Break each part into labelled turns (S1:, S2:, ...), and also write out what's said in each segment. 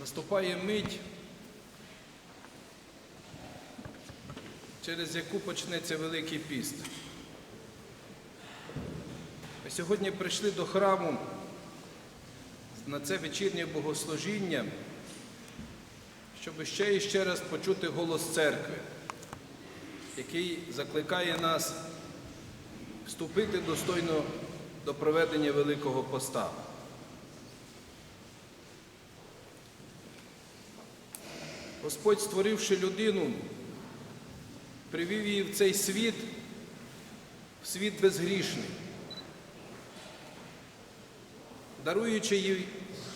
S1: Наступає мить, через яку почнеться Великий піст. Ми сьогодні прийшли до храму на це вечірнє богослужіння, щоб ще і ще раз почути голос церкви, який закликає нас вступити достойно до проведення Великого Поста. Господь, створивши людину, привів її в цей світ, в світ безгрішний, даруючи їй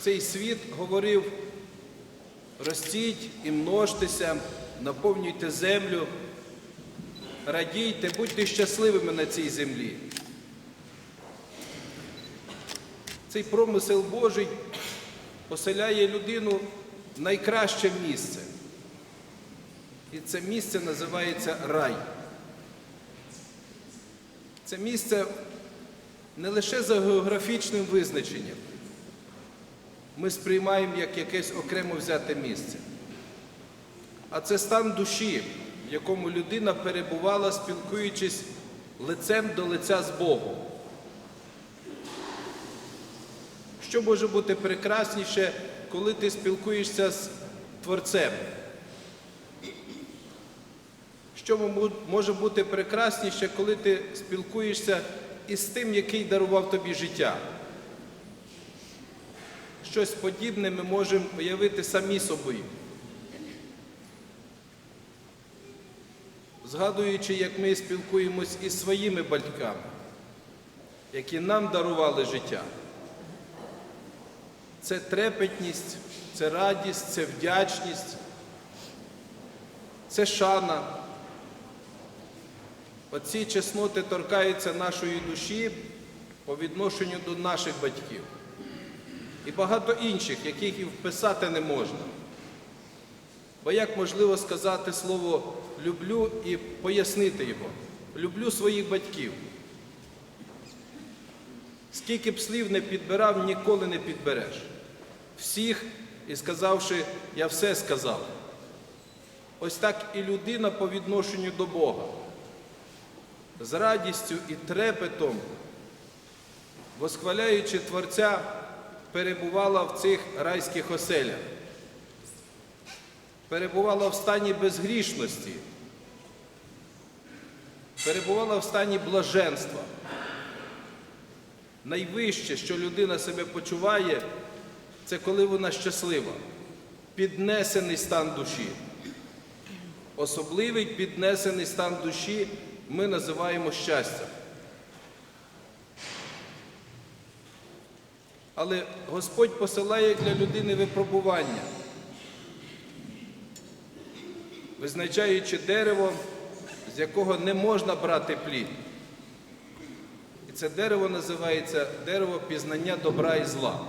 S1: цей світ, говорив, ростіть і множтеся, наповнюйте землю, радійте, будьте щасливими на цій землі. Цей промисел Божий поселяє людину в найкраще місце. І це місце називається рай. Це місце не лише за географічним визначенням. Ми сприймаємо як якесь окремо взяте місце. А це стан душі, в якому людина перебувала, спілкуючись лицем до лиця з Богом. Що може бути прекрасніше, коли ти спілкуєшся з Творцем? Що може бути прекрасніше, коли ти спілкуєшся із тим, який дарував тобі життя? Щось подібне ми можемо уявити самі собою. Згадуючи, як ми спілкуємось із своїми батьками, які нам дарували життя. Це трепетність, це радість, це вдячність, це шана. Оці чесноти торкаються нашої душі по відношенню до наших батьків. І багато інших, яких і вписати не можна. Бо як можливо сказати слово люблю і пояснити його? Люблю своїх батьків. Скільки б слів не підбирав, ніколи не підбереш. Всіх і сказавши, я все сказав. Ось так і людина по відношенню до Бога. З радістю і трепетом, восхваляючи Творця, перебувала в цих райських оселях. Перебувала в стані безгрішності, перебувала в стані блаженства. Найвище, що людина себе почуває, це коли вона щаслива, піднесений стан душі. Особливий піднесений стан душі ми називаємо щастям. Але Господь посилає для людини випробування, визначаючи дерево, з якого не можна брати плід. І це дерево називається дерево пізнання добра і зла.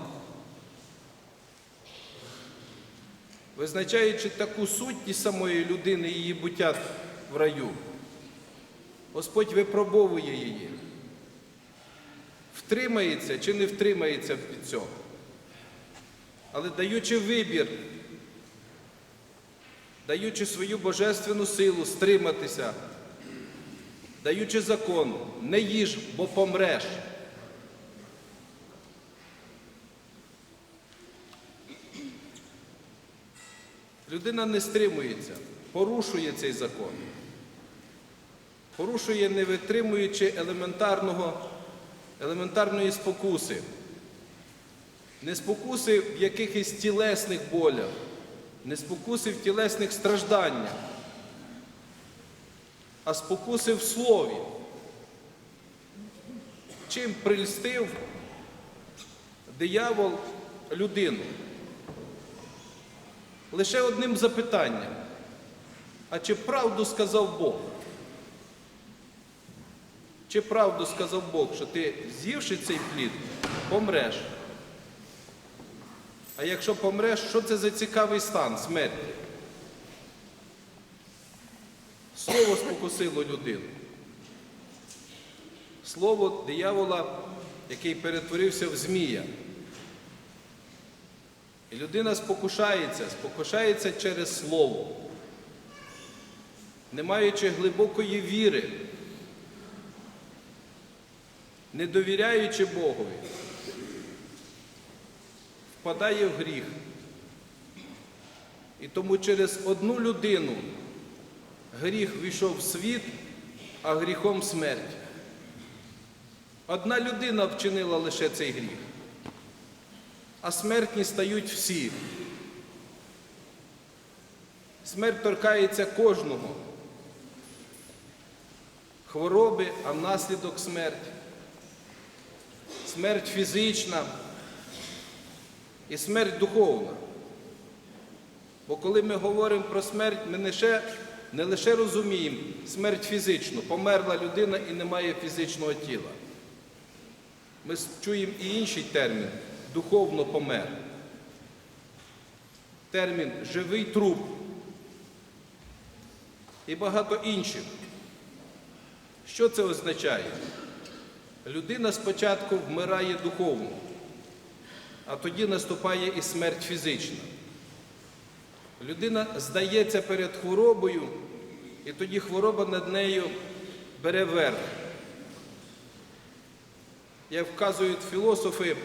S1: Визначаючи таку сутність самої людини і її буття в раю, Господь випробовує її. Втримається чи не втримається від цього. Але даючи вибір, даючи свою божественну силу стриматися, даючи закон, не їж, бо помреш. Людина не стримується, порушує цей закон. Порушує, не витримуючи елементарного, елементарної спокуси. Не спокуси в якихось тілесних болях, не спокуси в тілесних стражданнях, а спокуси в слові. Чим прильстив диявол людину? Лише одним запитанням. А чи правду сказав Бог? Чи правду сказав Бог, що ти з'ївши цей плід, помреш? А якщо помреш, що це за цікавий стан смерті? Слово спокусило людину. Слово диявола, який перетворився в змія. І людина спокушається, спокушається через слово, не маючи глибокої віри, не довіряючи Богові, впадає в гріх. І тому через одну людину гріх війшов в світ, а гріхом смерть. Одна людина вчинила лише цей гріх, а смертні стають всі. Смерть торкається кожного. Хвороби, а внаслідок смерть. Смерть фізична і смерть духовна. Бо коли ми говоримо про смерть, ми не, ще, не лише розуміємо смерть фізичну, померла людина і немає фізичного тіла. Ми чуємо і інший термін духовно помер. Термін живий труп і багато інших. Що це означає? Людина спочатку вмирає духовно, а тоді наступає і смерть фізична. Людина здається перед хворобою, і тоді хвороба над нею бере верх. Як вказують філософи,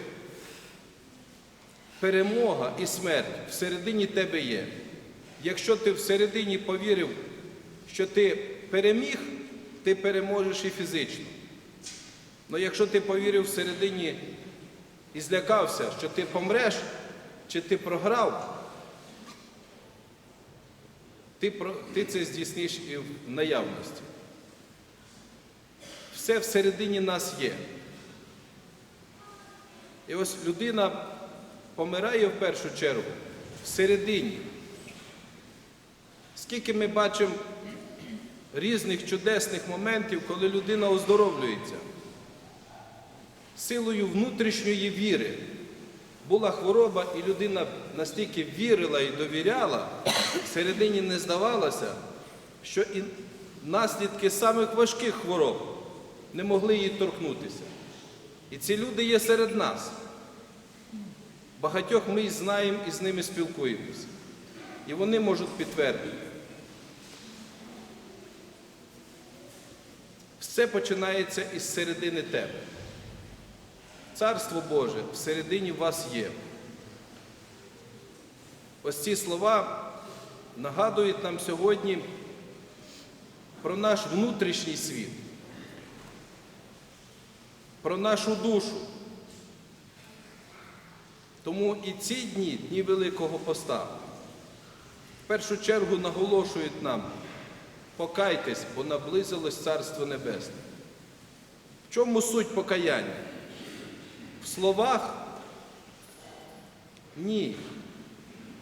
S1: перемога і смерть всередині тебе є. Якщо ти всередині повірив, що ти переміг, ти переможеш і фізично. Але якщо ти повірив всередині і злякався, що ти помреш, чи ти програв, ти, ти це здійсниш і в наявності. Все всередині нас є. І ось людина помирає в першу чергу всередині. Скільки ми бачимо різних чудесних моментів, коли людина оздоровлюється силою внутрішньої віри. Була хвороба, і людина настільки вірила і довіряла, всередині не здавалося, що і наслідки самих важких хвороб не могли її торкнутися. І ці люди є серед нас. Багатьох ми знаємо і з ними спілкуємося. І вони можуть підтвердити. Все починається із середини тебе. Царство Боже всередині вас є. Ось ці слова нагадують нам сьогодні про наш внутрішній світ, про нашу душу. Тому і ці дні, дні Великого Поста, в першу чергу наголошують нам, покайтесь, бо наблизилось Царство Небесне. В чому суть покаяння? В словах? Ні.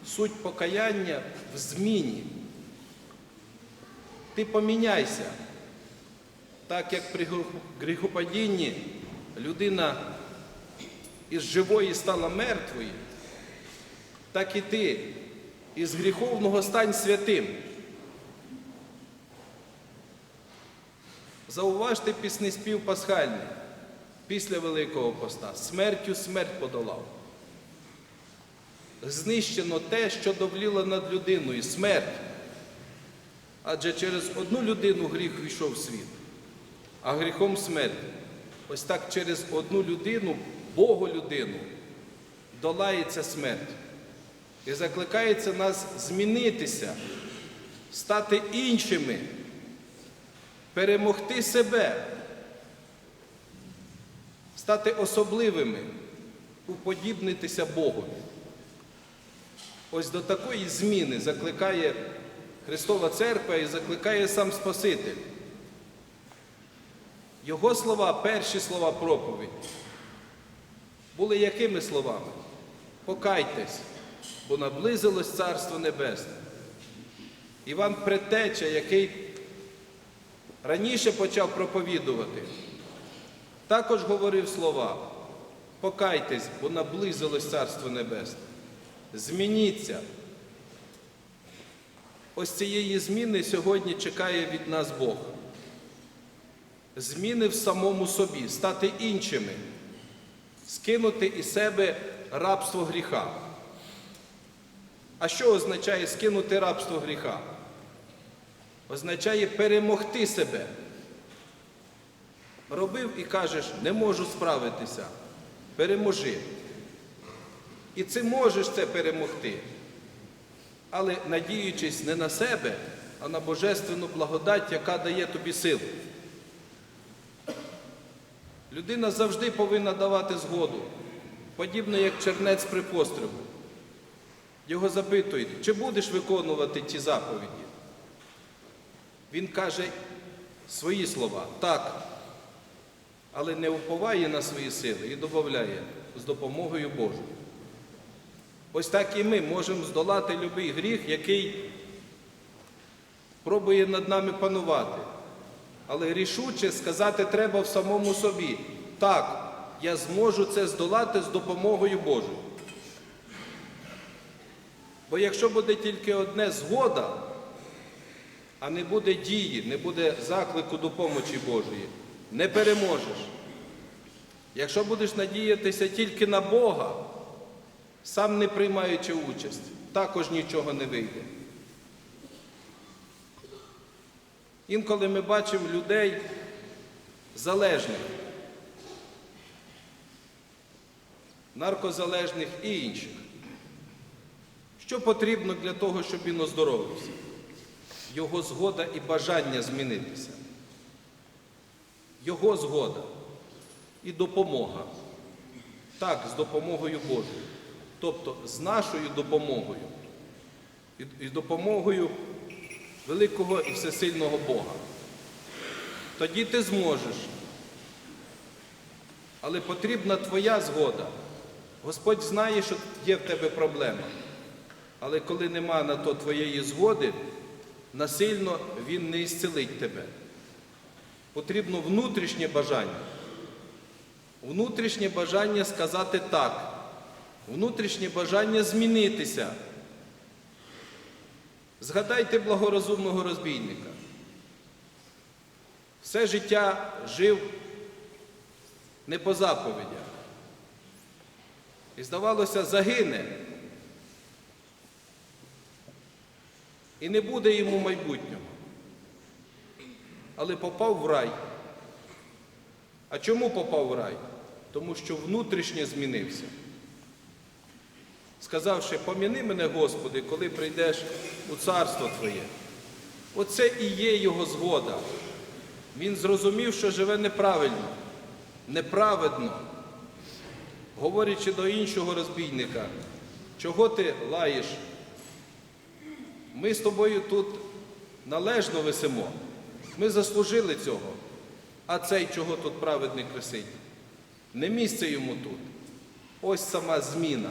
S1: Суть покаяння в зміні. Ти поміняйся. Так як при гріхопадінні людина із живої стала мертвою, так і ти із гріховного стань святим. Зауважте пісний спів пасхальний після Великого Поста. Смертю смерть подолав. Знищено те, що довліло над людиною смерть. Адже через одну людину гріх війшов в світ, а гріхом смерть. Ось так через одну людину, Богу людину, долається смерть. І закликається нас змінитися, стати іншими, перемогти себе, стати особливими, уподібнитися Богові. Ось до такої зміни закликає Христова Церква і закликає сам Спаситель. Його слова, перші слова проповіді, були якими словами? Покайтесь, бо наблизилось Царство Небесне. Іван Предтеча, який раніше почав проповідувати, також говорив слова. Покайтесь, бо наблизилось Царство Небесне. Змініться. Ось цієї зміни сьогодні чекає від нас Бог. Зміни в самому собі, стати іншими, скинути із себе рабство гріха. А що означає скинути рабство гріха? Означає перемогти себе. Робив і кажеш, не можу справитися. Переможи. І ти можеш це перемогти. Але надіючись не на себе, а на божественну благодать, яка дає тобі силу. Людина завжди повинна давати згоду, подібно як чернець при пострілу. Його запитують, чи будеш виконувати ті заповіді? Він каже свої слова, так, але не уповає на свої сили і додає з допомогою Божою. Ось так і ми можемо здолати будь-який гріх, який пробує над нами панувати. Але рішуче сказати треба в самому собі. Так, я зможу це здолати з допомогою Божою. Бо якщо буде тільки одне згода, а не буде дії, не буде заклику до Божої, не переможеш. Якщо будеш надіятися тільки на Бога, сам не приймаючи участь, також нічого не вийде. Інколи ми бачимо людей залежних, наркозалежних і інших. Що потрібно для того, щоб він оздоровився? Його згода і бажання змінитися. Його згода і допомога. Так, з допомогою Божою. Тобто з нашою допомогою і, допомогою великого і всесильного Бога. Тоді ти зможеш. Але потрібна твоя згода. Господь знає, що є в тебе проблема. Але коли нема на то твоєї згоди, насильно Він не ісцелить тебе. Потрібно внутрішнє бажання. Внутрішнє бажання сказати так. Внутрішнє бажання змінитися. Згадайте благорозумного розбійника. Все життя жив не по заповідях. І здавалося, загине. І не буде йому майбутнього. Але попав в рай. А чому попав в рай? Тому що внутрішнє змінився. Сказавши, поміни мене, Господи, коли прийдеш у царство Твоє. Оце і є його згода. Він зрозумів, що живе неправильно, неправедно. Говорячи до іншого розбійника, чого ти лаєш? Ми з тобою тут належно висимо. Ми заслужили цього. А цей чого тут праведник висить? Не місце йому тут. Ось сама зміна.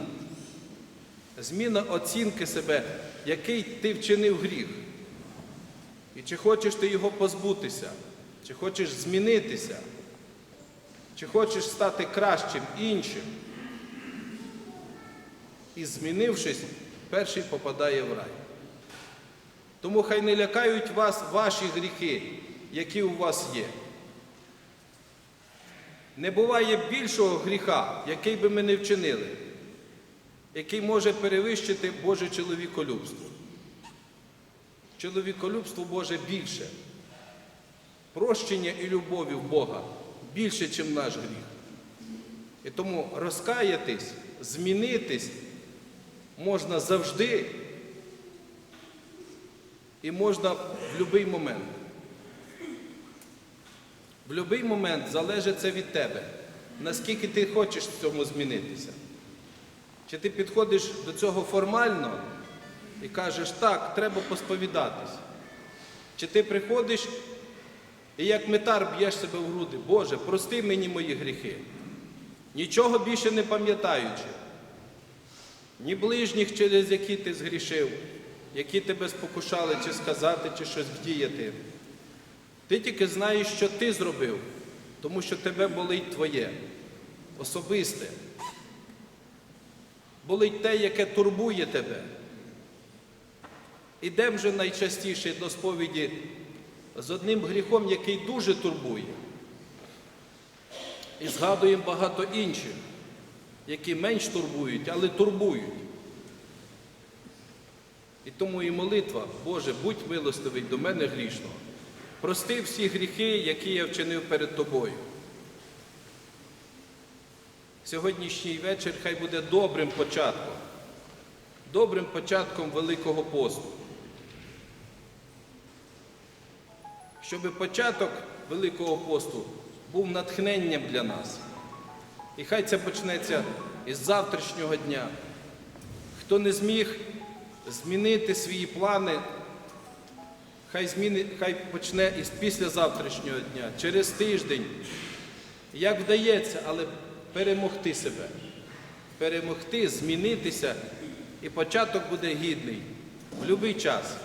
S1: Зміна оцінки себе, який ти вчинив гріх. І чи хочеш ти його позбутися, чи хочеш змінитися, чи хочеш стати кращим, іншим. І змінившись, перший попадає в рай. Тому хай не лякають вас ваші гріхи, які у вас є. Не буває більшого гріха, який би ми не вчинили, який може перевищити Боже чоловіколюбство. Чоловіколюбство Боже більше. Прощення і любові в Бога більше, ніж наш гріх. І тому розкаятись, змінитись можна завжди і можна в будь-який момент. В будь-який момент залежить це від тебе, наскільки ти хочеш в цьому змінитися. Чи ти підходиш до цього формально і кажеш, так, треба посповідатись. Чи ти приходиш і як метар б'єш себе в груди, Боже, прости мені мої гріхи, нічого більше не пам'ятаючи, ні ближніх, через які ти згрішив, які тебе спокушали, чи сказати, чи щось вдіяти. Ти тільки знаєш, що ти зробив, тому що тебе болить твоє, особисте. Болить те, яке турбує тебе. Ідемо вже найчастіше до сповіді з одним гріхом, який дуже турбує. І згадуємо багато інших, які менш турбують, але турбують. І тому і молитва, Боже, будь милостивий до мене грішного. Прости всі гріхи, які я вчинив перед Тобою. Сьогоднішній вечір хай буде добрим початком, добрим початком Великого посту. Щоб початок Великого посту був натхненням для нас. І хай це почнеться із завтрашнього дня. Хто не зміг змінити свої плани, хай, зміни, хай почне із післязавтрашнього дня, через тиждень. Як вдається, але перемогти себе, перемогти, змінитися, і початок буде гідний в будь-який час.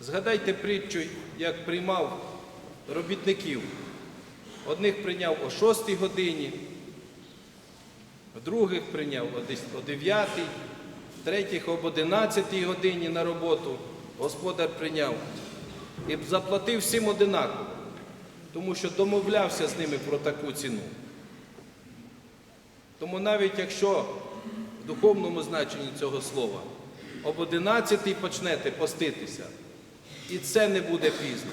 S1: Згадайте притчу, як приймав робітників. Одних прийняв о 6 годині, других прийняв о 9, третіх об 11 годині на роботу. Господар прийняв і заплатив всім одинаково, тому що домовлявся з ними про таку ціну. Тому навіть якщо в духовному значенні цього слова об 11 почнете поститися, і це не буде пізно.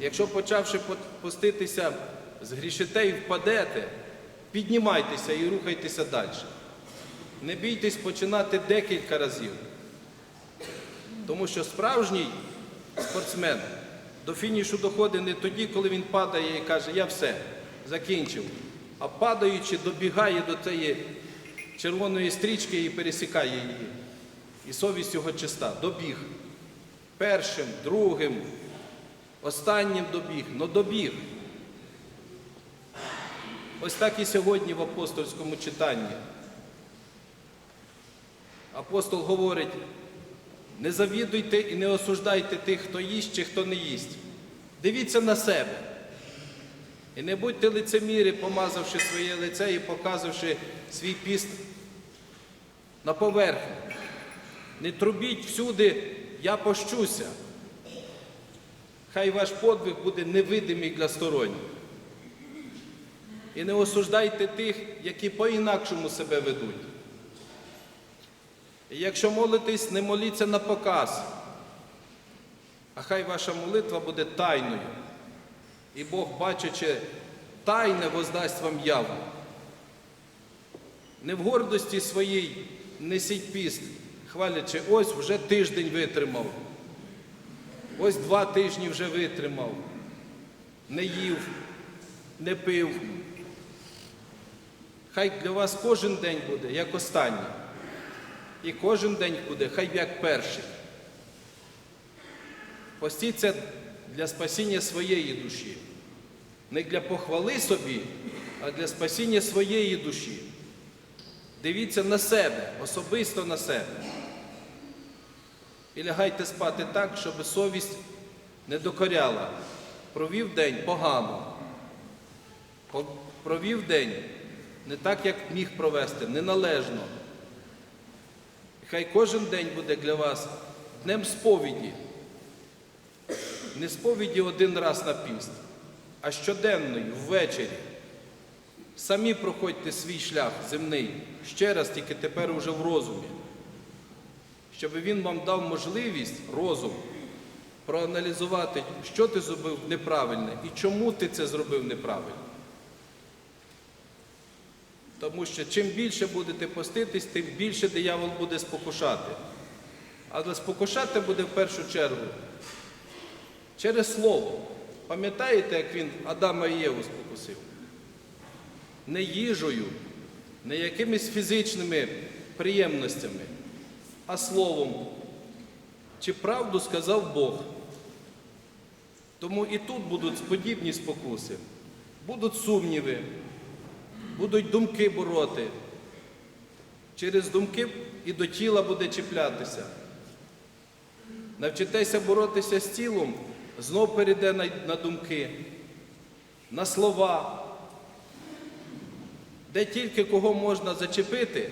S1: Якщо почавши по- поститися, згрішите і впадете, піднімайтеся і рухайтеся далі. Не бійтесь починати декілька разів. Тому що справжній спортсмен до фінішу доходить не тоді, коли він падає і каже, я все, закінчив. А падаючи, добігає до цієї червоної стрічки і пересікає її. І совість його чиста. Добіг. Першим, другим, останнім добіг, но добіг. Ось так і сьогодні в апостольському читанні. Апостол говорить, не завідуйте і не осуждайте тих, хто їсть чи хто не їсть. Дивіться на себе. І не будьте лицеміри, помазавши своє лице і показавши свій піст на поверхню. Не трубіть всюди, я пощуся. Хай ваш подвиг буде невидимий для сторонніх. І не осуждайте тих, які по-інакшому себе ведуть. І якщо молитесь, не моліться на показ, а хай ваша молитва буде тайною. І Бог, бачачи тайне, воздасть вам явно. Не в гордості своїй несіть піст, хвалячи, ось вже тиждень витримав. Ось два тижні вже витримав. Не їв, не пив. Хай для вас кожен день буде, як останній. І кожен день буде, хай як перший. Постіться для спасіння своєї душі. Не для похвали собі, а для спасіння своєї душі. Дивіться на себе, особисто на себе. І лягайте спати так, щоб совість не докоряла. Провів день погано. Провів день не так, як міг провести, неналежно. Хай кожен день буде для вас днем сповіді. Не сповіді один раз на піст, а щоденною, ввечері. Самі проходьте свій шлях земний, ще раз, тільки тепер уже в розумі. Щоб він вам дав можливість, розум, проаналізувати, що ти зробив неправильне і чому ти це зробив неправильно. Тому що чим більше будете поститись, тим більше диявол буде спокушати. Але спокушати буде в першу чергу через слово. Пам'ятаєте, як він Адама і Єву спокусив? Не їжею, не якимись фізичними приємностями, а словом. Чи правду сказав Бог? Тому і тут будуть подібні спокуси, будуть сумніви, будуть думки бороти. Через думки і до тіла буде чіплятися. Навчитеся боротися з тілом, знов перейде на, думки, на слова. Де тільки кого можна зачепити,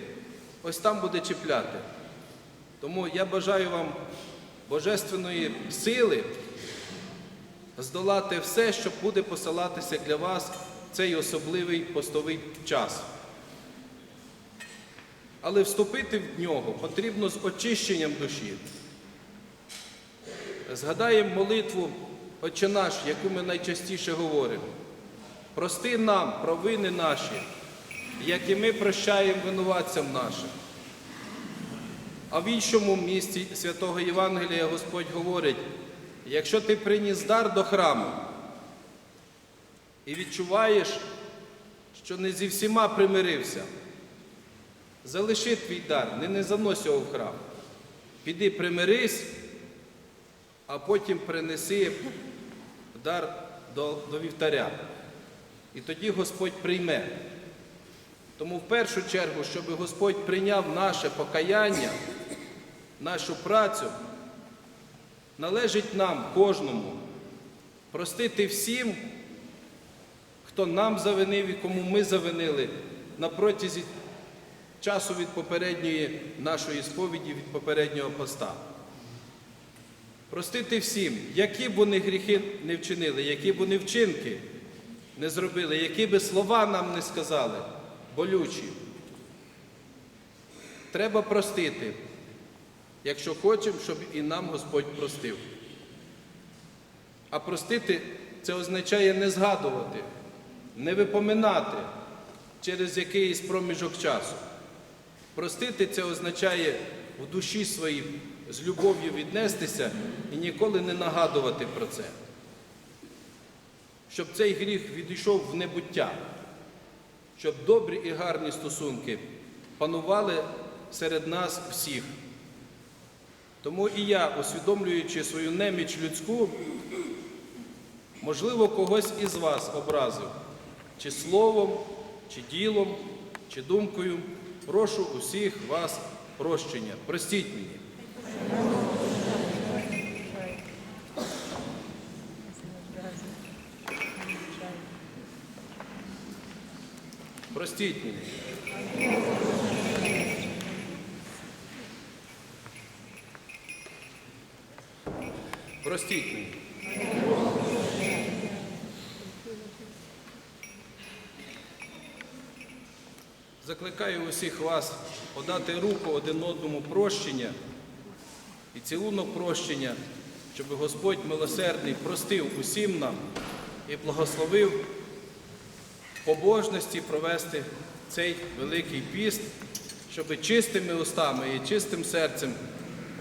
S1: ось там буде чіпляти. Тому я бажаю вам божественної сили здолати все, що буде посилатися для вас цей особливий постовий час. Але вступити в нього потрібно з очищенням душі. Згадаємо молитву Отче наш, яку ми найчастіше говоримо. Прости нам провини наші, як і ми прощаємо винуватцям нашим. А в іншому місці святого Євангелія Господь говорить: якщо ти приніс дар до храму і відчуваєш, що не зі всіма примирився, залиши твій дар, не, не занось його в храм. Піди примирись, а потім принеси дар до, до вівтаря. І тоді Господь прийме. Тому в першу чергу, щоб Господь прийняв наше покаяння, нашу працю, належить нам кожному простити всім, хто нам завинив і кому ми завинили на протязі часу від попередньої нашої сповіді, від попереднього поста. Простити всім, які б вони гріхи не вчинили, які б вони вчинки не зробили, які би слова нам не сказали, болючі. Треба простити, якщо хочемо, щоб і нам Господь простив. А простити це означає не згадувати, не випоминати через якийсь проміжок часу. Простити це означає в душі своїй з любов'ю віднестися і ніколи не нагадувати про це. Щоб цей гріх відійшов в небуття, щоб добрі і гарні стосунки панували серед нас всіх. Тому і я, усвідомлюючи свою неміч людську, можливо, когось із вас образив, чи словом, чи ділом, чи думкою, прошу усіх вас прощення. Простіть мені. Простіть мені. Простіть мені. Закликаю усіх вас подати руку один одному прощення і цілунок прощення, щоб Господь милосердний простив усім нам і благословив побожності провести цей великий піст, щоб чистими устами і чистим серцем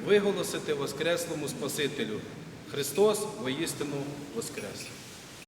S1: виголосити Воскреслому Спасителю. Христос воістину Воскрес!